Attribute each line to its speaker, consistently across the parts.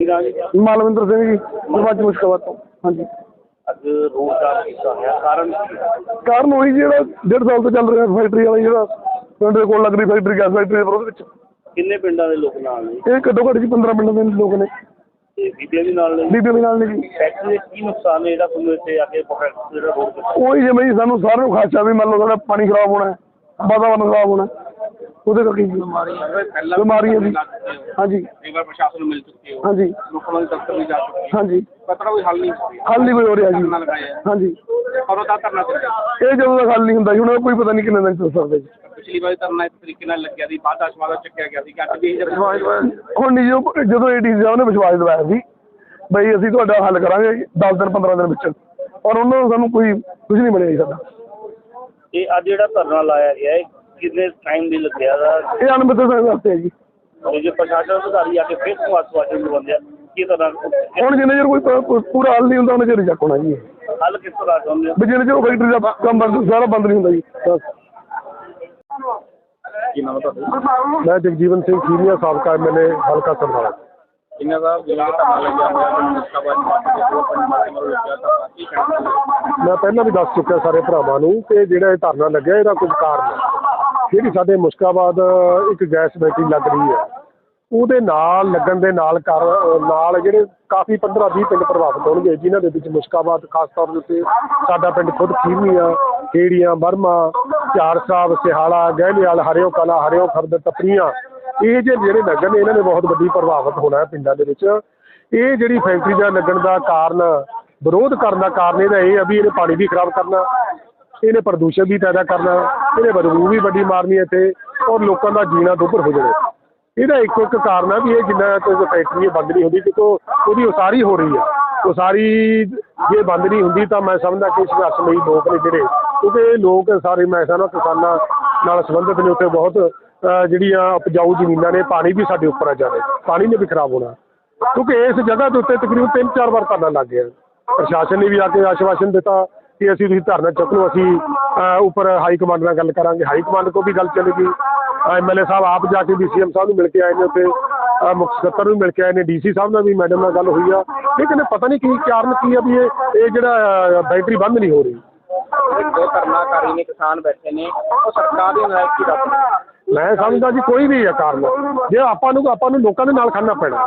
Speaker 1: ਮਾਲਵਿੰਦਰ ਸਿੰਘ ਜੀ ਸਰਪੰਚ ਮੁਸ਼ਕਾਬਾਦ ਤੋਂ ਹਾਂਜੀ।
Speaker 2: ਅੱਜ ਰੋਡ ਦਾ ਕੀਤਾ ਹੋਇਆ ਕਾਰਨ?
Speaker 1: ਕਾਰਨ ਉਹੀ ਜਿਹੜਾ ਡੇਢ ਸਾਲ ਤੋਂ ਚੱਲ ਰਿਹਾ ਫੈਕਟਰੀ ਵਾਲਾ ਜਿਹੜਾ ਪਿੰਡ ਦੇ ਕੋਲ ਲੱਗ ਰਹੀ ਫੈਕਟਰੀ ਗੈਸ ਫੈਕਟਰੀ ਦੇ ਵਿਰੋਧ ਵਿੱਚ।
Speaker 2: ਕਿੰਨੇ ਪਿੰਡਾਂ ਦੇ ਲੋਕ ਨਾਲ ਨੇ?
Speaker 1: ਇਹ ਘੱਟੋ ਘੱਟ ਜੀ 15 ਪਿੰਡਾਂ ਦੇ ਲੋਕ ਨੇ।
Speaker 2: ਬੀਬੀਆਂ ਵੀ ਨਾਲ ਨੇ?
Speaker 1: ਬੀਬੀ ਦੇ ਨਾਲ ਨੇ ਜੀ।
Speaker 2: ਫੈਕਟਰੀ ਦੇ ਕੀ ਨੁਕਸਾਨ ਹੈ ਜਿਹੜਾ ਤੁਹਾਨੂੰ ਇੱਥੇ ਆ ਕੇ ਜਿਹੜਾ ਰੋਡ
Speaker 1: ਉਹੀ ਜਿਵੇਂ ਜੀ ਸਾਨੂੰ ਸਾਰਿਆਂ ਨੂੰ ਖਾਸਾ ਵੀ ਮੰਨ ਲਓ ਸਾਡਾ ਪਾਣੀ ਖਰਾਬ ਹੋਣਾ ਹੈ, ਵਾਤਾਵਰਨ ਖਰਾਬ ਹੋਣਾ ਹੈ। ਉਹਦੇ ਕਰਕੇ ਜੀ।
Speaker 2: ਪਹਿਲਾਂ
Speaker 1: ਬਿਮਾਰੀਆਂ ਜੀ। ਹਾਂਜੀ।
Speaker 2: ਕਈ ਵਾਰ ਪ੍ਰਸ਼ਾਸਨ ਨੂੰ ਮਿਲ ਚੁੱਕੇ ਹੋ।
Speaker 1: ਹਾਂਜੀ।
Speaker 2: ਲੋਕਾਂ ਦੇ ਦਫ਼ਤਰ ਵੀ ਜਾ ਚੁੱਕੇ ਹੋ।
Speaker 1: ਹਾਂਜੀ।
Speaker 2: ਪਤਾ ਕੋਈ ਹੱਲ ਨਹੀਂ ਹੋ ਰਿਹਾ।
Speaker 1: ਹੱਲ ਨਹੀਂ ਕੋਈ ਹੋ ਰਿਹਾ ਜੀ।
Speaker 2: ਧਰਨਾ ਲਗਾਇਆ
Speaker 1: ਹਾਂਜੀ।
Speaker 2: ਕਦੋਂ ਦਾ ਧਰਨਾ ਚੱਲਿਆ
Speaker 1: ਇਹ ਜਦੋਂ ਤੱਕ ਹੱਲ ਨਹੀਂ ਹੁੰਦਾ ਜੀ ਹੁਣ ਕੋਈ ਪਤਾ ਨਹੀਂ ਕਿੰਨੇ ਦਿਨ ਚੱਲ ਸਕਦੇ ਜੀ।
Speaker 2: ਪਿਛਲੀ ਵਾਰ ਧਰਨਾ ਇਸ ਤਰੀਕੇ ਨਾਲ ਲੱਗਿਆ ਸੀ ਬਾਅਦ ਆਸ਼ਵਾਦਾ ਚੱਕਿਆ ਗਿਆ ਸੀ ਕਿ ਅੱਜ ਵੀ
Speaker 1: ਹੁਣ ਨਹੀਂ ਜੋ ਜਦੋਂ ਏਡੀ ਸਾਹਿਬ ਨੇ ਵਿਸ਼ਵਾਸ ਦਿਵਾਇਆ ਸੀ ਬਈ ਅਸੀਂ ਤੁਹਾਡਾ ਹੱਲ ਕਰਾਂਗੇ 10 ਦਿਨ 15 ਦਿਨ ਵਿੱਚ। ਔਰ ਉਹਨਾਂ ਨੂੰ ਸਾਨੂੰ ਕੋਈ ਕੁਝ ਨਹੀਂ ਮਿਲਿਆ ਜੀ ਸਾਡਾ।
Speaker 2: ਇਹ ਅੱਜ ਜਿਹੜਾ ਧਰਨਾ ਲਾਇਆ ਗਿਆ ਹੈ ਕਿੰਨੇ ਟਾਈਮ ਲਈ ਲੱਗਿਆ ਦਾ?
Speaker 1: ਇਹ ਅਨੁਮਤੀ ਦੇ ਵਾਸਤੇ ਹੈ ਜੀ।
Speaker 2: ਤੇ ਜੇ ਪ੍ਰਸ਼ਾਸਨ ਅਧਿਕਾਰੀ ਆ ਕੇ ਫਿਰ ਤੋਂ ਆਸਵਾਸ਼ਨ ਲਗਾਉਂਦੇ ਆ ਕੀ ਤਰ੍ਹਾਂ
Speaker 1: ਹੁਣ ਜਿੰਨੇ ਚਿਰ ਕੋਈ ਪ- ਪ- ਪੂਰਾ ਹੱਲ ਨਹੀਂ ਹੁੰਦਾ ਉਹਨੇ ਚਿਰ ਚੱਕ ਹੋਣਾ ਜੀ ਇਹ।
Speaker 2: ਹੱਲ ਕਿਸ ਤਰ੍ਹਾਂ ਚਾਹੁੰਦੇ ਹੋ
Speaker 1: ਵੀ ਜਿੰਨੇ ਚਿਰ ਉਹ ਫੈਕਟਰੀ ਦਾ ਕੰਮ ਬੰਦ ਸਾਰਾ ਬੰਦ ਨਹੀਂ ਹੁੰਦਾ ਜੀ ਬਸ।
Speaker 2: ਕੀ ਨਾਮ ਤੁਹਾਡਾ
Speaker 1: ਮੈਂ ਜਗਜੀਵਨ ਸਿੰਘ ਸੀਨੀਅਰ ਸਾਬਕਾ ਐਮਐਲਏ ਹਲਕਾ ਸਰਦਾਰ
Speaker 2: ਇਹਨਾਂ ਦਾ ਜਿਹੜਾ ਧਰਨਾ ਲੱਗਿਆ ਹੋਇਆ ਹੈ ਮੁਸਤਾਬਾਦ ਦੇ ਦੋ ਪਿੰਡ ਮਾਤਮਰ ਲੱਗਿਆ ਤਾਂ ਕੀ ਕਹਿਣਾ
Speaker 1: ਮੈਂ ਪਹਿਲਾਂ ਵੀ ਦੱਸ ਚੁੱਕਿਆ ਸਾਰੇ ਭਰਾਵਾਂ ਨੂੰ ਕਿ ਜਿਹੜਾ ਇਹ ਧਰਨਾ ਲੱਗਿਆ ਇਹਦਾ ਕੁਝ ਕਾਰਨ ਜਿਹੜੀ ਸਾਡੇ ਮੁਸ਼ਕਾਬਾਦ ਇੱਕ ਗੈਸ ਬੈਟਰੀ ਲੱਗ ਰਹੀ ਹੈ, ਉਹਦੇ ਨਾਲ ਲੱਗਣ ਦੇ ਨਾਲ ਕਰ ਨਾਲ ਜਿਹੜੇ ਕਾਫੀ 15 20 ਪਿੰਡ ਪ੍ਰਭਾਵਿਤ ਹੋਣਗੇ, ਜਿਨ੍ਹਾਂ ਦੇ ਵਿੱਚ ਮੁਸ਼ਕਾਬਾਦ, ਖਾਸ ਤੌਰ ਦੇ ਉੱਤੇ ਸਾਡਾ ਪਿੰਡ ਖੁਦ ਖੀਰਨੀਆਂ, ਖੇੜੀਆਂ ਬਰਮਾ ਚਾਰ ਸਾਹਿਬ, ਸਿਹਾਲਾ ਗਹਿਲੇਵਾਲ ਹਰਿਓ ਕਲਾ, ਹਰਿਓ ਖਰਦ ਤਪਰੀਆਂ, ਇਹ ਜੇ ਜਿਹੜੇ ਲੱਗਣ ਨੇ ਇਹਨਾਂ ਨੇ ਬਹੁਤ ਵੱਡੀ ਪ੍ਰਭਾਵਿਤ ਹੋਣਾ ਹੈ ਪਿੰਡਾਂ ਦੇ ਵਿੱਚ। ਇਹ ਜਿਹੜੀ ਫੈਕਟਰੀ ਦਾ ਲੱਗਣ ਦਾ ਕਾਰਨ, ਵਿਰੋਧ ਕਰਨ ਦਾ ਕਾਰਨ ਇਹਦਾ ਇਹ ਆ ਵੀ ਇਹਨੇ ਪਾਣੀ ਵੀ ਖਰਾਬ ਕਰਨਾ ਇਹਨੇ ਪ੍ਰਦੂਸ਼ਣ ਵੀ ਪੈਦਾ ਕਰਨਾ, ਇਹਨੇ ਬਦਬੂ ਵੀ ਵੱਡੀ ਮਾਰਨੀ ਹੈ ਇੱਥੇ, ਔਰ ਲੋਕਾਂ ਦਾ ਜੀਣਾ ਦੁੱਭਰ ਹੋ ਜਾਣਾ। ਇਹਦਾ ਇੱਕੋ ਇੱਕ ਕਾਰਨ ਹੈ ਵੀ ਇਹ ਜਿੰਨਾ ਤੱਕ ਫੈਕਟਰੀ ਬੰਦ ਨਹੀਂ ਹੁੰਦੀ, ਕਿਉਂਕਿ ਉਹ- ਉਹਦੀ ਉਸਾਰੀ ਹੋ ਰਹੀ ਹੈ ਉਸਾਰੀ ਜੇ ਬੰਦ ਨਹੀਂ ਹੁੰਦੀ ਤਾਂ ਮੈਂ ਸਮਝਦਾ ਕਿ ਸੰਘਰਸ਼ ਲਈ ਲੋਕ ਨੇ ਜਿਹੜੇ, ਕਿਉਂਕਿ ਇਹ ਲੋਕ ਸਾਰੇ ਮੈਂ ਸਮਝਦਾ ਕਿਸਾਨਾਂ ਨਾਲ ਸੰਬੰਧਿਤ ਨੇ, ਉੱਥੇ ਬਹੁਤ ਜਿਹੜੀਆਂ ਉਪਜਾਊ ਜ਼ਮੀਨਾਂ ਨੇ, ਪਾਣੀ ਵੀ ਸਾਡੇ ਉੱਪਰ ਆ ਜਾਵੇ ਪਾਣੀ ਨੇ ਵੀ ਖਰਾਬ ਹੋਣਾ। ਕਿਉਂਕਿ ਇਸ ਜਗ੍ਹਾ ਦੇ ਉੱਤੇ ਤਕਰੀਬਨ ਤਿੰਨ ਚਾਰ ਵਾਰ ਧਰਨਾ ਲੱਗ ਗਿਆ। ਪ੍ਰਸ਼ਾਸਨ ਨੇ ਵੀ ਆ ਕੇ ਆਸ਼ਵਾਸਨ ਦਿੱਤਾ। ਕਿ ਅਸੀਂ ਤੁਸੀਂ ਧਰਨਾ ਚੁੱਕ ਲਓ ਅਸੀਂ ਉੱਪਰ ਹਾਈ ਕਮਾਂਡ ਨਾਲ ਗੱਲ ਕਰਾਂਗੇ। ਹਾਈ ਕਮਾਂਡ ਕੋ ਵੀ ਗੱਲ ਚੱਲੇਗੀ। ਐਮਐਲਏ ਸਾਹਿਬ ਆਪ ਜਾ ਕੇ ਸੀਐਮ ਸਾਹਿਬ ਨੂੰ ਮਿਲ ਕੇ ਆਏ ਨੇ ਉੱਥੇ। ਮੁੱਖ ਸਕੱਤਰ ਨੂੰ ਮਿਲ ਕੇ ਆਏ ਨੇ ਡੀਸੀ ਸਾਹਿਬ ਨਾਲ ਵੀ ਮੈਡਮ ਨਾਲ ਗੱਲ ਹੋਈ ਆ। ਲੇਕਿਨ ਪਤਾ ਨਹੀਂ ਕੀ ਕਾਰਨ ਕੀ ਆ ਵੀ ਇਹ ਇਹ ਜਿਹੜਾ ਬੈਟਰੀ ਬੰਦ ਨਹੀਂ ਹੋ ਰਹੀ।
Speaker 2: ਜੋ ਧਰਨਾਕਾਰੀ ਨੇ ਕਿਸਾਨ ਬੈਠੇ ਨੇ। ਉਹ ਸਰਕਾਰ ਦੀ ਨਾਇਕੀ ਰੱਖ
Speaker 1: ਮੈਂ ਸਮਝਦਾ ਜੀ ਕੋਈ ਵੀ ਹੈ ਕਾਰਨ ਜੇ ਆਪਾਂ ਨੂੰ ਆਪਾਂ ਨੂੰ ਲੋਕਾਂ ਦੇ ਨਾਲ ਖੜਨਾ ਪੈਣਾ।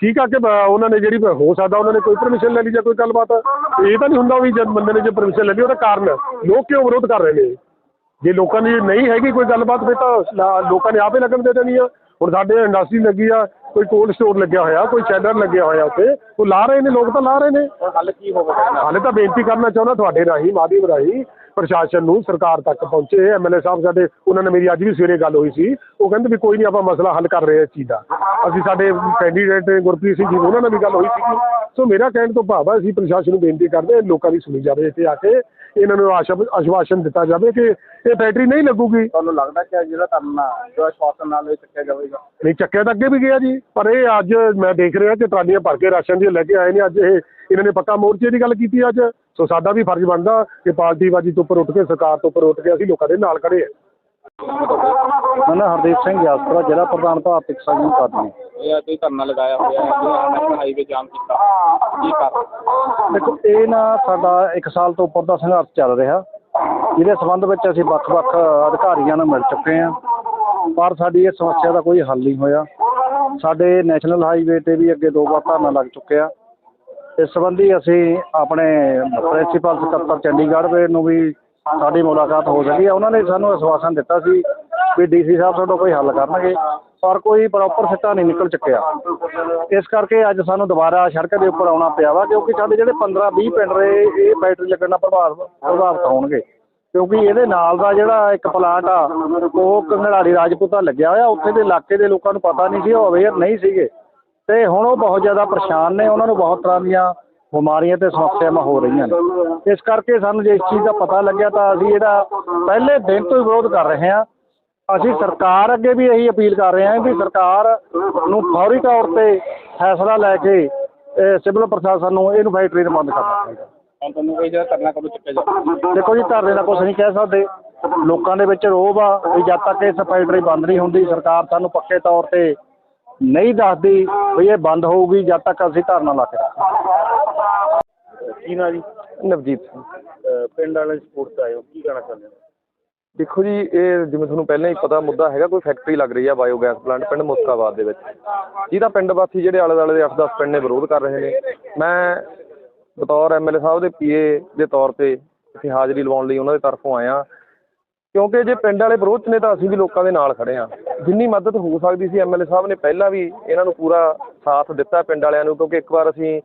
Speaker 1: ਠੀਕ ਆ ਕਿ ਉਹਨਾਂ ਨੇ ਜਿਹੜੀ ਹੋ ਸਕਦਾ ਉਹਨਾਂ ਨੇ ਕੋਈ ਪਰਮਿਸ਼ਨ ਲੈ ਲਈ ਜਾਂ ਕੋਈ ਗੱਲਬਾਤ। ਇਹ ਤਾਂ ਨਹੀਂ ਹੁੰਦਾ ਵੀ ਜਦ ਬੰਦੇ ਨੇ ਜੇ ਪਰਮਿਸ਼ਨ ਲੈ ਲਈ ਉਹਦਾ ਕਾਰਨ ਲੋਕ ਕਿਉਂ ਵਿਰੋਧ ਕਰ ਰਹੇ ਨੇ? ਜੇ ਲੋਕਾਂ ਦੀ ਨਹੀਂ ਹੈਗੀ ਕੋਈ ਗੱਲਬਾਤ ਫਿਰ ਤਾਂ ਲਾ- ਲੋਕਾਂ ਨੇ ਆਪੇ ਲੱਗਣ ਦੇ ਦੇਣੀ ਆ। ਹੁਣ ਸਾਡੇ ਇੰਡਸਟਰੀ ਲੱਗੀ ਆ ਕੋਈ ਕੋਲਡ ਸਟੋਰ ਲੱਗਿਆ ਹੋਇਆ ਕੋਈ ਸ਼ੈਡਰ ਲੱਗਿਆ ਹੋਇਆ ਉੱਥੇ ਉਹ ਲਾ ਰਹੇ ਨੇ ਲੋਕ ਤਾਂ ਲਾ ਰਹੇ ਨੇ।
Speaker 2: ਹੁਣ ਹੱਲ ਕੀ ਹੋਵੇਗਾ?
Speaker 1: ਹਾਲੇ ਤਾਂ ਬੇਨਤੀ ਕਰਨਾ ਚਾਹੁੰਦਾ ਤੁਹਾਡੇ ਰਾਹੀਂ ਮਾਧਿਅਮ ਰਾਹੀਂ। ਪ੍ਰਸ਼ਾਸਨ ਨੂੰ ਸਰਕਾਰ ਤੱਕ ਪਹੁੰਚੇ ਐਮਐਲਏ ਸਾਹਿਬ ਸਾਡੇ ਉਹਨਾਂ ਨੇ ਮੇਰੀ ਅੱਜ ਵੀ ਸਵੇਰੇ ਗੱਲ ਹੋਈ ਸੀ। ਉਹ ਕਹਿੰਦੇ ਵੀ ਕੋਈ ਨਹੀਂ ਆਪਾਂ ਮਸਲਾ ਹੱਲ ਕਰ ਰਹੇ ਹਾਂ ਇਸ ਚੀਜ਼ ਦਾ। ਅਸੀਂ ਸਾਡੇ ਕੈਂਡੀਡੇਟ ਗੁਰਪ੍ਰੀਤ ਸਿੰਘ ਜੀ ਉਹਨਾਂ ਨਾਲ ਵੀ ਗੱਲ ਹੋਈ ਸੀ ਸੋ ਮੇਰਾ ਕਹਿਣ ਤੋਂ ਭਾਵ ਹੈ ਅਸੀਂ ਪ੍ਰਸ਼ਾਸਨ ਨੂੰ ਬੇਨਤੀ ਕਰਦੇ ਹਾਂ ਲੋਕਾਂ ਦੀ ਸੁਣੀ ਜਾਵੇ ਇੱਥੇ ਆ ਕੇ ਇਹਨਾਂ ਨੂੰ ਆਸ਼ਾ- ਆਸ਼ਵਾਸਨ ਦਿੱਤਾ ਜਾਵੇ ਕਿ ਇਹ ਫੈਕਟਰੀ ਨਹੀਂ ਲੱਗੂਗੀ।
Speaker 2: ਤੁਹਾਨੂੰ ਲੱਗਦਾ ਕਿ ਜਿਹੜਾ ਧਰਨਾ ਜੋ ਆਸ਼ਵਾਸਨ ਨਾਲ ਇਹ ਚੱਕਿਆ ਜਾਵੇਗਾ?
Speaker 1: ਨਹੀਂ ਚੱਕਿਆ ਤਾਂ ਅੱਗੇ ਵੀ ਗਿਆ ਜੀ ਪਰ ਇਹ ਅੱਜ ਮੈਂ ਦੇਖ ਰਿਹਾ ਕਿ ਟਰਾਲੀਆਂ ਭਰ ਕੇ ਰਾਸ਼ਨ ਦੀਆਂ ਲੈ ਕੇ ਆਏ ਨੇ ਅੱਜ ਇਹ ਇਹਨਾਂ ਨੇ ਪੱਕਾ ਮੋਰਚੇ ਦੀ ਗੱਲ ਕੀਤੀ ਅੱਜ। ਸੋ ਸਾਡਾ ਵੀ ਫਰਜ਼ ਬਣਦਾ ਕਿ ਪਾਰਟੀਬਾਜ਼ੀ ਤੋਂ ਉੱਪਰ ਉੱਠ ਕੇ ਸਰਕਾਰ ਤੋਂ ਉੱਪਰ ਉੱਠ ਕੇ ਅਸੀਂ ਲੋਕਾਂ ਦੇ ਨਾਲ ਖੜੇ ਹਾਂ।
Speaker 3: ਮੈਂ ਨਾ ਹਰਦੀਪ ਸਿੰਘ ਯਾਸਪੁਰਾ ਜ਼ਿਲ੍ਹਾ ਪ੍ਰਧਾਨ ਭਾਰਤੀ ਕਿਸਾਨ ਯੂਨੀਅਨ ਪਾਰਟੀ
Speaker 2: ਇਹ ਕੋਈ ਧਰਨਾ ਲਗਾਇਆ ਹੋਇਆ ਹੈ ਜਿਹੜਾ ਨੈਸ਼ਨਲ ਹਾਈਵੇ ਜਾਮ ਕੀਤਾ। ਕੀ ਕਰ
Speaker 3: ਦੇਖੋ ਇਹ ਨਾ ਸਾਡਾ 1 ਸਾਲ ਤੋਂ ਉੱਪਰ ਦਾ ਸੰਘਰਸ਼ ਚੱਲ ਰਿਹਾ। ਜਿਹਦੇ ਸੰਬੰਧ ਵਿੱਚ ਅਸੀਂ ਵੱਖ-ਵੱਖ ਅਧਿਕਾਰੀਆਂ ਨੂੰ ਮਿਲ ਚੁੱਕੇ ਹਾਂ। ਪਰ ਸਾਡੀ ਇਹ ਸਮੱਸਿਆ ਦਾ ਕੋਈ ਹੱਲ ਨਹੀਂ ਹੋਇਆ। ਸਾਡੇ ਨੈਸ਼ਨਲ ਹਾਈਵੇ ਤੇ ਵੀ ਅੱਗੇ ਦੋ ਵਾਰ ਧਰਨਾ ਲੱਗ ਚੁੱਕਿਆ। ਇਸ ਸੰਬੰਧੀ ਅਸੀਂ ਆਪਣੇ ਪ੍ਰਿੰਸੀਪਲ ਸਕੱਤਰ ਚੰਡੀਗੜ੍ਹ ਦੇ ਨੂੰ ਵੀ ਸਾਡੀ ਮੁਲਾਕਾਤ ਹੋ ਸਕੀ ਹੈ ਉਹਨਾਂ ਨੇ ਸਾਨੂੰ ਆਸ਼ਵਾਸਨ ਦਿੱਤਾ ਸੀ ਵੀ ਡੀਸੀ ਸਾਹਿਬ ਤੁਹਾਡਾ ਕੋਈ ਹੱਲ ਕਰਨਗੇ, ਪਰ ਕੋਈ ਪ੍ਰੋਪਰ ਸਿੱਟਾ ਨਹੀਂ ਨਿਕਲ ਚੁੱਕਿਆ। ਇਸ ਕਰਕੇ ਅੱਜ ਸਾਨੂੰ ਦੁਬਾਰਾ ਸੜਕ ਦੇ ਉੱਪਰ ਆਉਣਾ ਪਿਆ ਵਾ, ਕਿਉਂਕਿ ਸਾਡੇ ਜਿਹੜੇ 15 20 ਪਿੰਡ ਰਹੇ, ਇਹ ਬੈਟਰੀ ਲੱਗਣ ਦਾ ਪ੍ਰਭਾਵ ਪ੍ਰਭਾਵਿਤ ਹੋਣਗੇ। ਕਿਉਂਕਿ ਇਹਦੇ ਨਾਲ ਦਾ ਜਿਹੜਾ ਇੱਕ ਪਲਾਂਟ ਆ, ਉਹ ਕੰਗੜਾੜੀ ਰਾਜਪੂਤਾ ਲੱਗਿਆ ਹੋਇਆ, ਉੱਥੇ ਦੇ ਇਲਾਕੇ ਦੇ ਲੋਕਾਂ ਨੂੰ ਪਤਾ ਨਹੀਂ ਸੀ, ਉਹ ਅਵੇਅਰ ਨਹੀਂ ਸੀਗੇ। ਤੇ ਹੁਣ ਉਹ ਬਹੁਤ ਜ਼ਿਆਦਾ ਪਰੇਸ਼ਾਨ ਨੇ ਉਹਨਾਂ ਨੂੰ ਬਹੁਤ ਤਰ੍ਹਾਂ ਦੀਆਂ ਬਿਮਾਰੀਆਂ ਤੇ ਸਮੱਸਿਆਵਾਂ ਹੋ ਰਹੀਆਂ ਨੇ। ਇਸ ਕਰਕੇ ਸਾਨੂੰ ਜੇ ਇਸ ਚੀਜ਼ ਦਾ ਪਤਾ ਲੱਗਿਆ ਤਾਂ ਅਸੀਂ ਇਹਦਾ ਪਹਿਲੇ ਦਿਨ ਤੋਂ ਹੀ ਵਿਰੋਧ ਕਰ ਰਹੇ ਹਾਂ। ਅਸੀਂ ਸਰਕਾਰ ਅੱਗੇ ਵੀ ਇਹੀ ਅਪੀਲ ਕਰ ਰਹੇ ਹਾਂ ਵੀ ਸਰਕਾਰ ਨੂੰ ਫੌਰੀ ਤੌਰ ਤੇ ਫੈਸਲਾ ਲੈ ਕੇ ਇਹ ਸਿਵਲ ਪ੍ਰਸ਼ਾਸਨ ਨੂੰ ਇਹਨੂੰ ਫੈਕਟਰੀ ਨੂੰ ਬੰਦ ਕਰਨਾ ਚਾਹੀਦਾ
Speaker 2: ਇਹ
Speaker 3: ਦੇਖੋ ਜੀ ਧਰਨੇ ਦਾ ਕੁਝ ਨਹੀਂ ਕਹਿ ਸਕਦੇ। ਲੋਕਾਂ ਦੇ ਵਿੱਚ ਰੋਹ ਆ ਵੀ ਜਦ ਤੱਕ ਇਸ ਫੈਕਟਰੀ ਬੰਦ ਨਹੀਂ ਹੁੰਦੀ ਸਰਕਾਰ ਸਾਨੂੰ ਪੱਕੇ ਤੌਰ ਤੇ ਨਹੀਂ ਦੱਸਦੀ ਵੀ ਇਹ ਬੰਦ ਹੋਊਗੀ ਜਦ ਤੱਕ ਅਸੀਂ ਧਰਨਾ ਲਾ ਕੇ ਰੱਖਾਂਗੇ।
Speaker 2: ਕੀ ਨਾ ਜੀ?
Speaker 4: ਨਵਜੀਤ ਸਿੰਘ।
Speaker 2: ਅਹ ਪਿੰਡ ਵਾਲੇ ਸਪੋਰਟ ਤੇ ਆਏ ਹੋ ਕੀ ਕਹਿਣਾ ਚਾਹੁੰਦੇ ਹੋ?
Speaker 4: ਦੇਖੋ ਜੀ ਇਹ ਜਿਵੇਂ ਤੁਹਾਨੂੰ ਪਹਿਲਾਂ ਹੀ ਪਤਾ ਮੁੱਦਾ ਹੈਗਾ ਕੋਈ ਫੈਕਟਰੀ ਲੱਗ ਰਹੀ ਆ ਬਾਇਓਗੈਸ ਪਲਾਂਟ ਪਿੰਡ ਮੁਸਕਾਬਾਦ ਦੇ ਵਿੱਚ। ਜਿਹਦਾ ਪਿੰਡ ਵਾਸੀ ਜਿਹੜੇ ਆਲੇ ਦੁਆਲੇ ਦੇ 8-10 ਪਿੰਡ ਨੇ ਵਿਰੋਧ ਕਰ ਰਹੇ ਨੇ। ਮੈਂ ਬਤੌਰ ਐਮਐਲਏ ਸਾਹਿਬ ਦੇ ਪੀਏ ਦੇ ਤੌਰ ਤੇ ਇੱਥੇ ਹਾਜ਼ਰੀ ਲਵਾਉਣ ਲਈ ਉਹਨਾਂ ਦੇ ਤਰਫੋਂ ਆਇਆ। ਕਿਉਂਕਿ ਜੇ ਪਿੰਡ ਵਾਲੇ ਵਿਰੋਧ 'ਚ ਨੇ ਤਾਂ ਅਸੀਂ ਵੀ ਲੋਕਾਂ ਦੇ ਨਾਲ ਖੜੇ ਆ ਜਿੰਨੀ ਮਦਦ ਹੋ ਸਕਦੀ ਸੀ ਐਮਐਲਏ ਸਾਹਿਬ ਨੇ ਪਹਿਲਾਂ ਵੀ ਇਹਨਾਂ ਨੂੰ ਪੂਰਾ ਸਾਥ ਦਿੱਤਾ ਪਿੰਡ ਵਾਲਿਆਂ ਨੂੰ, ਕਿਉਂਕਿ ਇੱਕ ਵਾਰ ਅਸੀਂ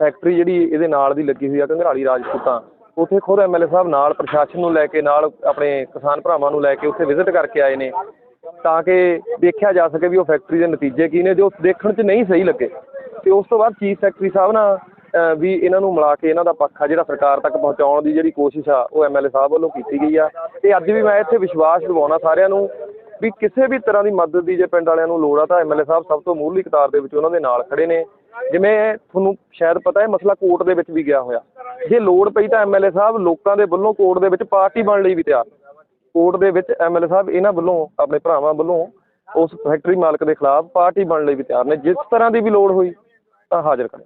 Speaker 4: ਫੈਕਟਰੀ ਜਿਹੜੀ ਇਹਦੇ ਨਾਲ ਦੀ ਲੱਗੀ ਹੋਈ ਆ ਘੰਗਰਾਲੀ ਰਾਜਪੂਤਾਂ, ਉੱਥੇ ਖੁਦ ਐਮਐਲਏ ਸਾਹਿਬ ਨਾਲ ਪ੍ਰਸ਼ਾਸਨ ਨੂੰ ਲੈ ਕੇ, ਨਾਲ ਆਪਣੇ ਕਿਸਾਨ ਭਰਾਵਾਂ ਨੂੰ ਲੈ ਕੇ ਉੱਥੇ ਵਿਜ਼ਿਟ ਕਰਕੇ ਆਏ ਨੇ, ਤਾਂ ਕਿ ਦੇਖਿਆ ਜਾ ਸਕੇ ਵੀ ਉਹ ਫੈਕਟਰੀ ਦੇ ਨਤੀਜੇ ਕੀ ਨੇ, ਜੋ ਦੇਖਣ 'ਚ ਨਹੀਂ ਸਹੀ ਲੱਗੇ, ਤੇ ਉਸ ਤੋਂ ਬਾਅਦ ਚੀਫ ਸੈਕਟਰੀ ਸਾਹਿਬ ਨਾਲ ਵੀ ਇਹਨਾਂ ਨੂੰ ਮਿਲਾ ਕੇ ਇਹਨਾਂ ਦਾ ਪੱਖ ਆ ਜਿਹੜਾ ਸਰਕਾਰ ਤੱਕ ਪਹੁੰਚਾਉਣ ਦੀ ਜਿਹੜੀ ਕੋਸ਼ਿਸ਼ ਆ, ਉਹ ਐਮਐਲਏ ਸਾਹਿਬ ਵੱਲੋਂ ਕੀਤੀ ਗਈ ਆ, ਤੇ ਅੱਜ ਵੀ ਮੈਂ ਇੱਥੇ ਵਿਸ਼ਵਾਸ ਦਿਵਾਉਣਾ ਸਾਰਿਆਂ ਨੂੰ ਵੀ ਕਿਸੇ ਵੀ ਤਰ੍ਹਾਂ ਦੀ ਮਦਦ ਦੀ ਜੇ ਪਿੰਡ ਵਾਲਿਆਂ ਨੂੰ ਲੋੜ ਆ, ਤਾਂ ਐਮਐਲਏ ਸਾਹਿਬ ਸਭ ਤੋਂ ਮੂਹਰਲੀ ਕਤਾਰ ਦੇ ਵਿੱਚ ਉਹਨਾਂ ਦੇ ਨਾਲ ਖੜੇ ਨੇ। ਜਿਵੇਂ ਤੁਹਾਨੂੰ ਸ਼ਾਇਦ ਪਤਾ ਹੈ, ਮਸਲਾ ਕੋਰਟ ਦੇ ਵਿੱਚ ਵੀ ਗਿਆ ਹੋਇਆ। ਜੇ ਲੋੜ ਪਈ ਤਾਂ ਐਮਐਲਏ ਸਾਹਿਬ ਲੋਕਾਂ ਦੇ ਵੱਲੋਂ ਕੋਰਟ ਦੇ ਵਿੱਚ ਪਾਰਟੀ ਬਣਨ ਲਈ ਵੀ ਤਿਆਰ। ਕੋਰਟ ਦੇ ਵਿੱਚ ਐਮਐਲਏ ਸਾਹਿਬ ਇਹਨਾਂ ਵੱਲੋਂ, ਆਪਣੇ ਭਰਾਵਾਂ ਵੱਲੋਂ ਉਸ ਫੈਕਟਰੀ ਮਾਲਕ ਦੇ ਖਿਲਾਫ ਪਾਰਟੀ ਬਣਨ ਲਈ ਵੀ ਤਿਆਰ ਨੇ। ਜਿਸ ਤਰ੍ਹਾਂ ਦੀ ਵੀ ਲੋੜ ਹੋਈ ਤਾਂ ਹਾਜ਼ਰ ਕਰੇ।